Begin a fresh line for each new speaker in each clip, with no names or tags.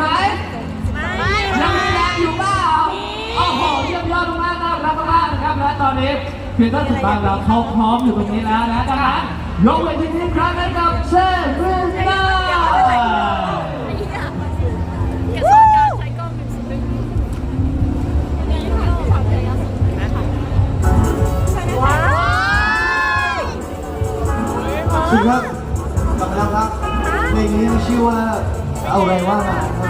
ไหมไม่ยังมีแรงอยู่เปล่าโอ้โหเยี่ยมยอดมากน่ารักมากนะครับและตอนนี้พีเตอร์สุดบางเราเขาพร้อมอยู่ตรงนี้แล้วนะดังนั้นยกไปที่นี่ครั้งนั้นกับเช
อริสตา
สุดยอดกำลังรักเพลงนี้ชื่อว่าเอาอะไรว่ามา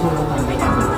做的话也蛮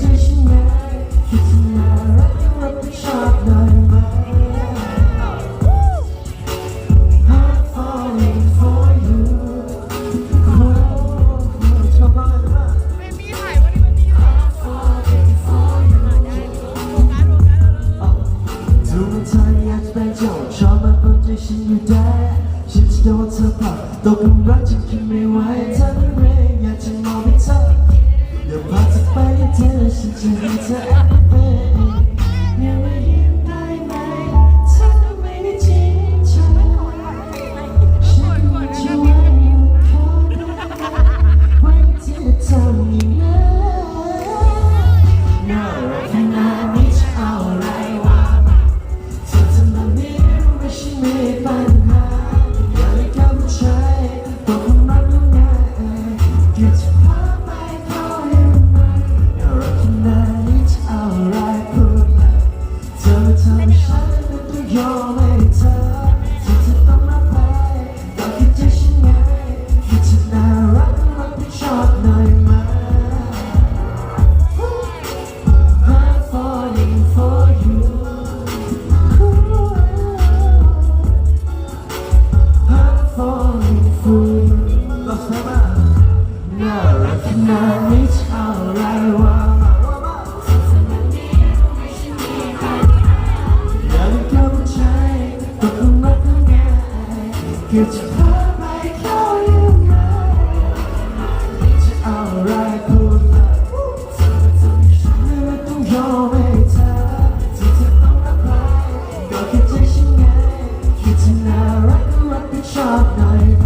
โดนเธอผ่าก
ตกกั
นรักจะคิดไม่ไหวเธอไม่เร่งอยากจะมองไปเธอเดี๋ยวพาเธอไปที่เธอฉันจะให้เธอ Get your heart right, how you know Need you alright, good ฉันไม่ต้องยอมให้เธอที่เธอต้องรับไปก็แค่ใจฉันไงคิดถึงน่ารักก็รับผิดชอบหน่อยไห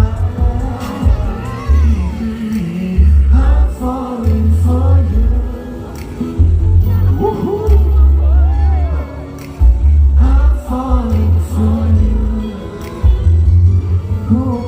Whoa.